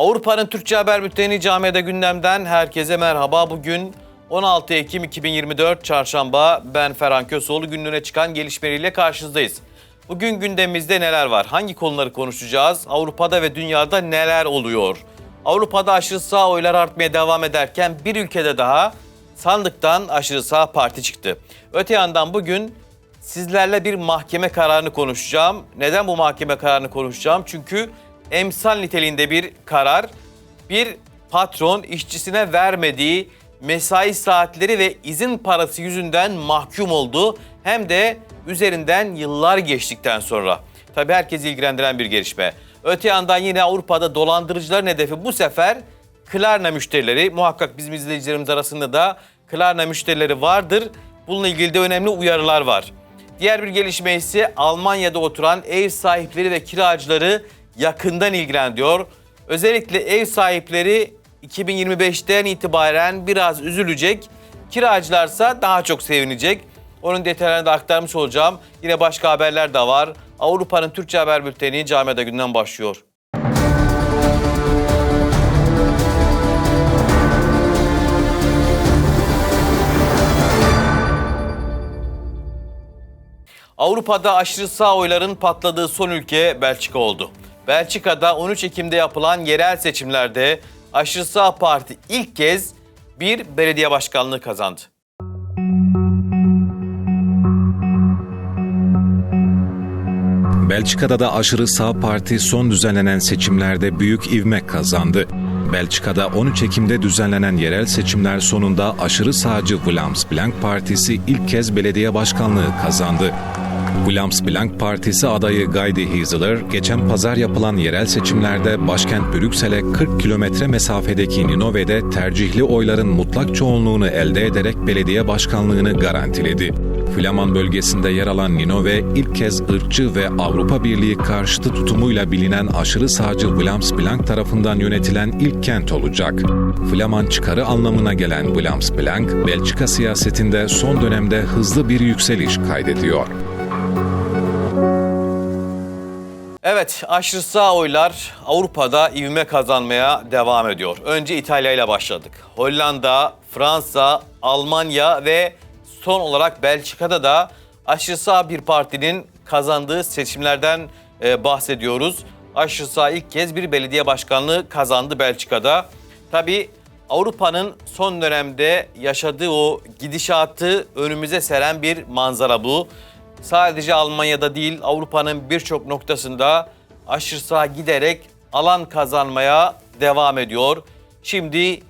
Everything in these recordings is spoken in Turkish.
Avrupa'nın Türkçe Haber Bülteni Camiada gündemden herkese merhaba. Bugün 16 Ekim 2024 Çarşamba ben Ferhan Kösoğlu günlüğüne çıkan gelişmeleriyle karşınızdayız. Bugün gündemimizde neler var? Hangi konuları konuşacağız? Avrupa'da ve dünyada neler oluyor? Avrupa'da aşırı sağ oylar artmaya devam ederken bir ülkede daha sandıktan aşırı sağ parti çıktı. Öte yandan bugün sizlerle bir mahkeme kararını konuşacağım. Neden bu mahkeme kararını konuşacağım? Çünkü emsal niteliğinde bir karar. Bir patron işçisine vermediği mesai saatleri ve izin parası yüzünden mahkum oldu. Hem de üzerinden yıllar geçtikten sonra. Tabii herkesi ilgilendiren bir gelişme. Öte yandan yine Avrupa'da dolandırıcıların hedefi bu sefer Klarna müşterileri. Muhakkak bizim izleyicilerimiz arasında da Klarna müşterileri vardır. Bununla ilgili de önemli uyarılar var. Diğer bir gelişme ise Almanya'da oturan ev sahipleri ve kiracıları yakından ilgilendiriyor. Özellikle ev sahipleri 2025'ten itibaren biraz üzülecek. Kiracılarsa daha çok sevinecek. Onun detaylarını da aktarmış olacağım. Yine başka haberler de var. Avrupa'nın Türkçe Haber Bülteni Camiada günden başlıyor. Avrupa'da aşırı sağ oyların patladığı son ülke Belçika oldu. Belçika'da 13 Ekim'de yapılan yerel seçimlerde aşırı sağ parti ilk kez bir belediye başkanlığı kazandı. Belçika'da da aşırı sağ parti son düzenlenen seçimlerde büyük ivme kazandı. Belçika'da 13 Ekim'de düzenlenen yerel seçimler sonunda aşırı sağcı Vlaams Blank Partisi ilk kez belediye başkanlığı kazandı. Vlaams Blank Partisi adayı Gaydi Hizler, geçen pazar yapılan yerel seçimlerde başkent Brüksel'e 40 kilometre mesafedeki Ninove'de tercihli oyların mutlak çoğunluğunu elde ederek belediye başkanlığını garantiledi. Flaman bölgesinde yer alan Ninove ilk kez ırkçı ve Avrupa Birliği karşıtı tutumuyla bilinen aşırı sağcı Vlaams Blank tarafından yönetilen ilk kent olacak. Flaman çıkarı anlamına gelen Vlaams Blank, Belçika siyasetinde son dönemde hızlı bir yükseliş kaydediyor. Evet, aşırı sağ oylar Avrupa'da ivme kazanmaya devam ediyor. Önce İtalya ile başladık. Hollanda, Fransa, Almanya ve son olarak Belçika'da da aşırı sağ bir partinin kazandığı seçimlerden e, bahsediyoruz. Aşırı sağ ilk kez bir belediye başkanlığı kazandı Belçika'da. Tabii Avrupa'nın son dönemde yaşadığı o gidişatı önümüze seren bir manzara bu. Sadece Almanya'da değil Avrupa'nın birçok noktasında aşırı sağ giderek alan kazanmaya devam ediyor. Şimdi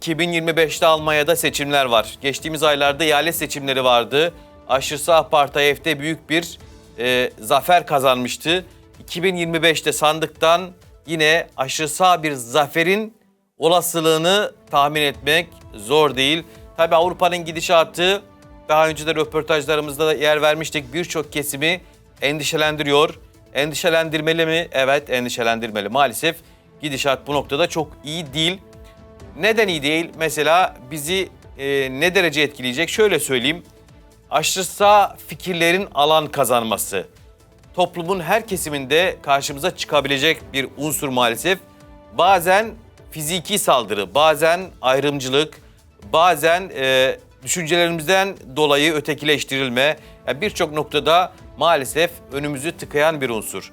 2025'te Almanya'da seçimler var. Geçtiğimiz aylarda eyalet seçimleri vardı. Aşırı sağ parti AFD büyük bir e, zafer kazanmıştı. 2025'te sandıktan yine aşırı sağ bir zaferin olasılığını tahmin etmek zor değil. Tabi Avrupa'nın gidişatı daha önce de röportajlarımızda da yer vermiştik birçok kesimi endişelendiriyor. Endişelendirmeli mi? Evet endişelendirmeli. Maalesef gidişat bu noktada çok iyi değil. Neden iyi değil? Mesela bizi e, ne derece etkileyecek? Şöyle söyleyeyim. Aşırı sağ fikirlerin alan kazanması. Toplumun her kesiminde karşımıza çıkabilecek bir unsur maalesef. Bazen fiziki saldırı, bazen ayrımcılık, bazen e, düşüncelerimizden dolayı ötekileştirilme. Yani Birçok noktada maalesef önümüzü tıkayan bir unsur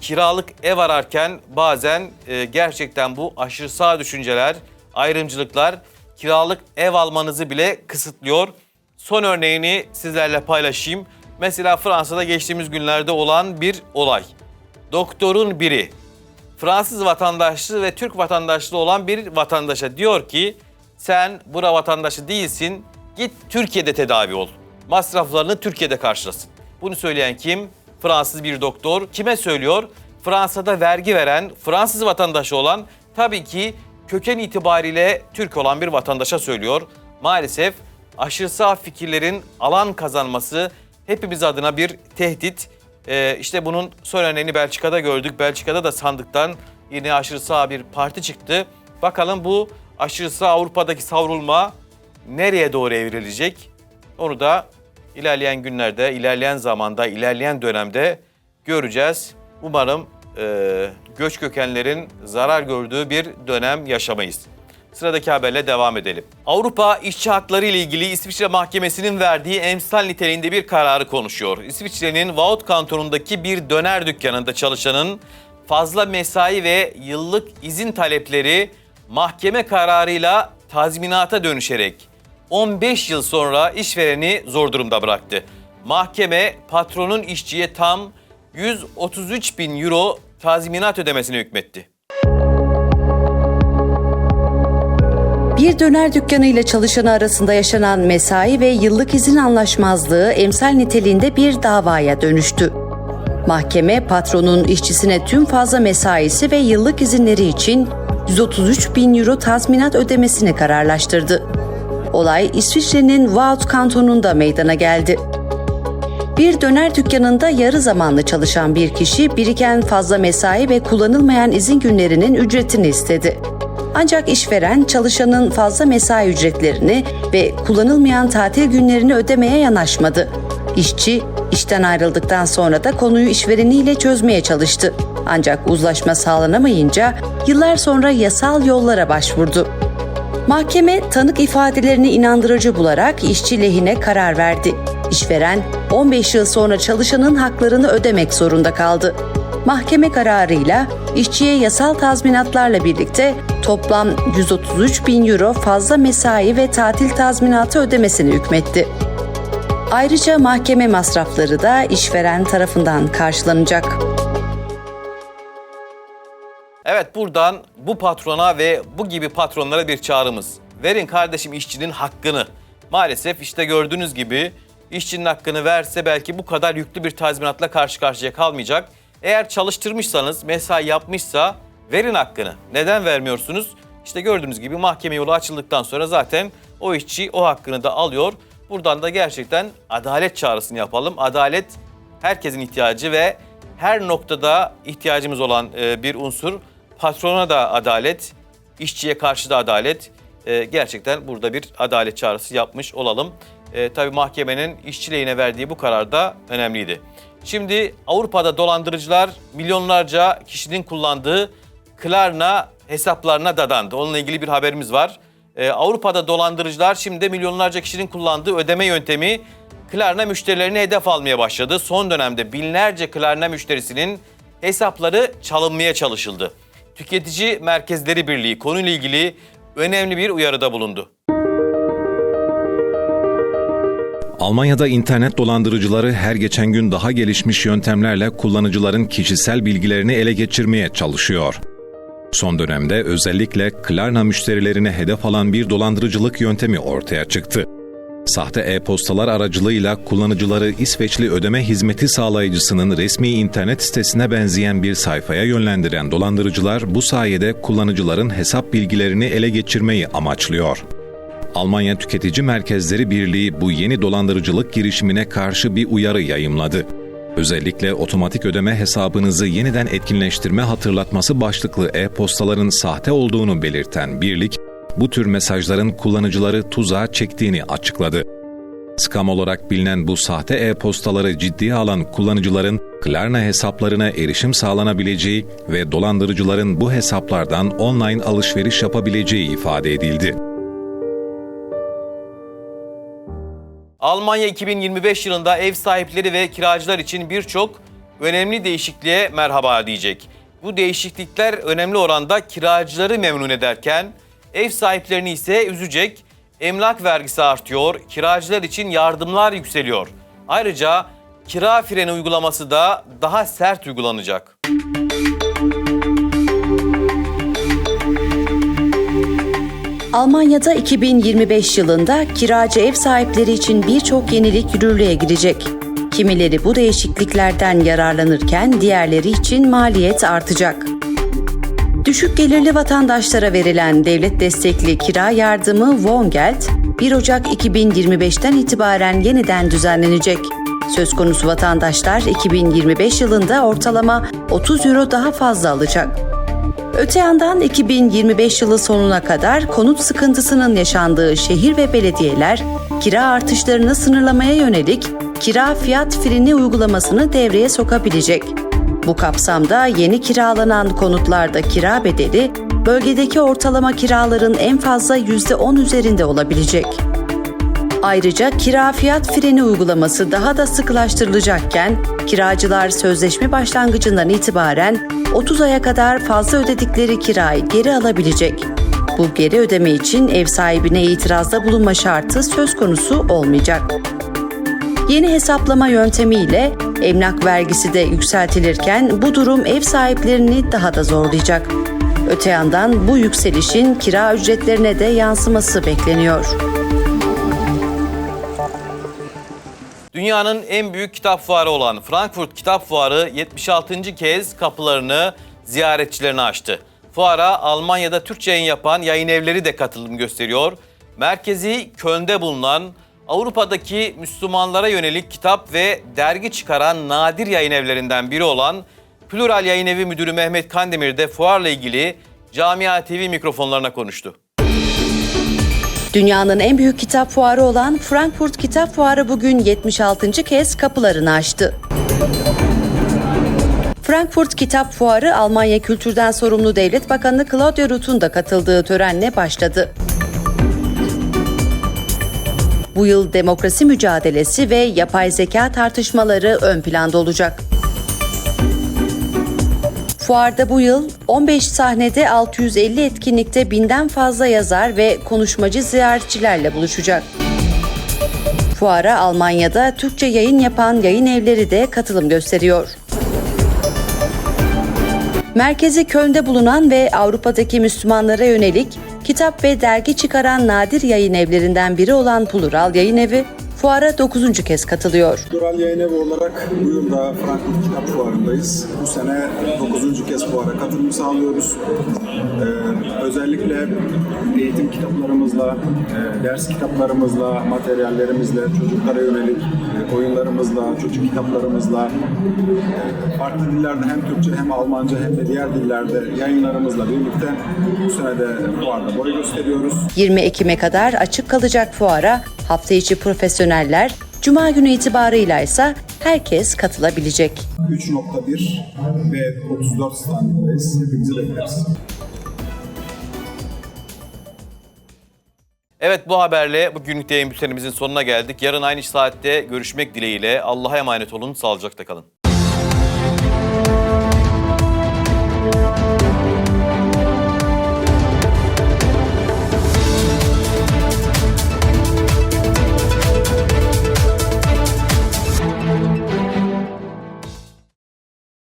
kiralık ev ararken bazen e, gerçekten bu aşırı sağ düşünceler, ayrımcılıklar kiralık ev almanızı bile kısıtlıyor. Son örneğini sizlerle paylaşayım. Mesela Fransa'da geçtiğimiz günlerde olan bir olay. Doktorun biri Fransız vatandaşlığı ve Türk vatandaşlığı olan bir vatandaşa diyor ki sen bura vatandaşı değilsin git Türkiye'de tedavi ol. Masraflarını Türkiye'de karşılasın. Bunu söyleyen kim? Fransız bir doktor. Kime söylüyor? Fransa'da vergi veren, Fransız vatandaşı olan tabii ki köken itibariyle Türk olan bir vatandaşa söylüyor. Maalesef aşırı sağ fikirlerin alan kazanması hepimiz adına bir tehdit. Ee, işte bunun son örneğini Belçika'da gördük. Belçika'da da sandıktan yine aşırı sağ bir parti çıktı. Bakalım bu aşırı sağ Avrupa'daki savrulma nereye doğru evrilecek? Onu da ilerleyen günlerde, ilerleyen zamanda, ilerleyen dönemde göreceğiz. Umarım e, göç kökenlerin zarar gördüğü bir dönem yaşamayız. Sıradaki haberle devam edelim. Avrupa işçi hakları ile ilgili İsviçre Mahkemesi'nin verdiği emsal niteliğinde bir kararı konuşuyor. İsviçre'nin Vaud kantonundaki bir döner dükkanında çalışanın fazla mesai ve yıllık izin talepleri mahkeme kararıyla tazminata dönüşerek 15 yıl sonra işvereni zor durumda bıraktı. Mahkeme patronun işçiye tam 133 bin euro tazminat ödemesine hükmetti. Bir döner dükkanı ile çalışanı arasında yaşanan mesai ve yıllık izin anlaşmazlığı emsal niteliğinde bir davaya dönüştü. Mahkeme patronun işçisine tüm fazla mesaisi ve yıllık izinleri için 133 bin euro tazminat ödemesini kararlaştırdı. Olay İsviçre'nin Vaud kantonunda meydana geldi. Bir döner dükkanında yarı zamanlı çalışan bir kişi biriken fazla mesai ve kullanılmayan izin günlerinin ücretini istedi. Ancak işveren çalışanın fazla mesai ücretlerini ve kullanılmayan tatil günlerini ödemeye yanaşmadı. İşçi işten ayrıldıktan sonra da konuyu işvereniyle çözmeye çalıştı. Ancak uzlaşma sağlanamayınca yıllar sonra yasal yollara başvurdu. Mahkeme tanık ifadelerini inandırıcı bularak işçi lehine karar verdi. İşveren 15 yıl sonra çalışanın haklarını ödemek zorunda kaldı. Mahkeme kararıyla işçiye yasal tazminatlarla birlikte toplam 133 bin euro fazla mesai ve tatil tazminatı ödemesini hükmetti. Ayrıca mahkeme masrafları da işveren tarafından karşılanacak. Evet buradan bu patrona ve bu gibi patronlara bir çağrımız. Verin kardeşim işçinin hakkını. Maalesef işte gördüğünüz gibi işçinin hakkını verse belki bu kadar yüklü bir tazminatla karşı karşıya kalmayacak. Eğer çalıştırmışsanız, mesai yapmışsa verin hakkını. Neden vermiyorsunuz? İşte gördüğünüz gibi mahkeme yolu açıldıktan sonra zaten o işçi o hakkını da alıyor. Buradan da gerçekten adalet çağrısını yapalım. Adalet herkesin ihtiyacı ve her noktada ihtiyacımız olan e, bir unsur. Patrona da adalet, işçiye karşı da adalet. E, gerçekten burada bir adalet çağrısı yapmış olalım. E, tabii mahkemenin işçi lehine verdiği bu karar da önemliydi. Şimdi Avrupa'da dolandırıcılar milyonlarca kişinin kullandığı Klarna hesaplarına dadandı. Onunla ilgili bir haberimiz var. Ee, Avrupa'da dolandırıcılar şimdi milyonlarca kişinin kullandığı ödeme yöntemi Klarna müşterilerini hedef almaya başladı. Son dönemde binlerce Klarna müşterisinin hesapları çalınmaya çalışıldı. Tüketici Merkezleri Birliği konuyla ilgili önemli bir uyarıda bulundu. Almanya'da internet dolandırıcıları her geçen gün daha gelişmiş yöntemlerle kullanıcıların kişisel bilgilerini ele geçirmeye çalışıyor. Son dönemde özellikle Klarna müşterilerini hedef alan bir dolandırıcılık yöntemi ortaya çıktı. Sahte e-postalar aracılığıyla kullanıcıları İsveçli ödeme hizmeti sağlayıcısının resmi internet sitesine benzeyen bir sayfaya yönlendiren dolandırıcılar bu sayede kullanıcıların hesap bilgilerini ele geçirmeyi amaçlıyor. Almanya Tüketici Merkezleri Birliği bu yeni dolandırıcılık girişimine karşı bir uyarı yayımladı. Özellikle otomatik ödeme hesabınızı yeniden etkinleştirme hatırlatması başlıklı e-postaların sahte olduğunu belirten birlik, bu tür mesajların kullanıcıları tuzağa çektiğini açıkladı. Scam olarak bilinen bu sahte e-postaları ciddiye alan kullanıcıların Klarna hesaplarına erişim sağlanabileceği ve dolandırıcıların bu hesaplardan online alışveriş yapabileceği ifade edildi. Almanya 2025 yılında ev sahipleri ve kiracılar için birçok önemli değişikliğe merhaba diyecek. Bu değişiklikler önemli oranda kiracıları memnun ederken ev sahiplerini ise üzecek. Emlak vergisi artıyor, kiracılar için yardımlar yükseliyor. Ayrıca kira freni uygulaması da daha sert uygulanacak. Almanya'da 2025 yılında kiracı ev sahipleri için birçok yenilik yürürlüğe girecek. Kimileri bu değişikliklerden yararlanırken diğerleri için maliyet artacak. Düşük gelirli vatandaşlara verilen devlet destekli kira yardımı Wohngeld 1 Ocak 2025'ten itibaren yeniden düzenlenecek. Söz konusu vatandaşlar 2025 yılında ortalama 30 euro daha fazla alacak. Öte yandan 2025 yılı sonuna kadar konut sıkıntısının yaşandığı şehir ve belediyeler kira artışlarını sınırlamaya yönelik kira fiyat freni uygulamasını devreye sokabilecek. Bu kapsamda yeni kiralanan konutlarda kira bedeli bölgedeki ortalama kiraların en fazla %10 üzerinde olabilecek. Ayrıca kira fiyat freni uygulaması daha da sıkılaştırılacakken kiracılar sözleşme başlangıcından itibaren 30 aya kadar fazla ödedikleri kirayı geri alabilecek. Bu geri ödeme için ev sahibine itirazda bulunma şartı söz konusu olmayacak. Yeni hesaplama yöntemiyle emlak vergisi de yükseltilirken bu durum ev sahiplerini daha da zorlayacak. Öte yandan bu yükselişin kira ücretlerine de yansıması bekleniyor. Dünyanın en büyük kitap fuarı olan Frankfurt Kitap Fuarı 76. kez kapılarını ziyaretçilerine açtı. Fuara Almanya'da Türkçe yayın yapan yayın evleri de katılım gösteriyor. Merkezi Köln'de bulunan Avrupa'daki Müslümanlara yönelik kitap ve dergi çıkaran nadir yayın evlerinden biri olan Plural Yayın Evi Müdürü Mehmet Kandemir de fuarla ilgili Camia TV mikrofonlarına konuştu. Dünyanın en büyük kitap fuarı olan Frankfurt Kitap Fuarı bugün 76. kez kapılarını açtı. Frankfurt Kitap Fuarı Almanya Kültürden Sorumlu Devlet Bakanı Claudia Ruth'un da katıldığı törenle başladı. Bu yıl demokrasi mücadelesi ve yapay zeka tartışmaları ön planda olacak. Fuarda bu yıl 15 sahnede 650 etkinlikte binden fazla yazar ve konuşmacı ziyaretçilerle buluşacak. Fuara Almanya'da Türkçe yayın yapan yayın evleri de katılım gösteriyor. Merkezi Köln'de bulunan ve Avrupa'daki Müslümanlara yönelik kitap ve dergi çıkaran nadir yayın evlerinden biri olan Plural Yayın Evi, fuara 9. kez katılıyor. Dural Yayın Evi olarak bu yılda Frankfurt Kitap Fuarı'ndayız. Bu sene 9. kez fuara katılım sağlıyoruz. Ee, özellikle eğitim kitaplarımızla, e, ders kitaplarımızla, materyallerimizle, çocuklara yönelik e, oyunlarımızla, çocuk kitaplarımızla, e, farklı dillerde hem Türkçe hem Almanca hem de diğer dillerde yayınlarımızla birlikte bu sene de fuarda boy gösteriyoruz. 20 Ekim'e kadar açık kalacak fuara hafta içi profesyoneller, Cuma günü itibarıyla ise herkes katılabilecek. 3.1 ve 34 standındayız. Hepinizi bekleriz. Evet bu haberle bugünlük yayın bültenimizin sonuna geldik. Yarın aynı saatte görüşmek dileğiyle. Allah'a emanet olun, sağlıcakla kalın.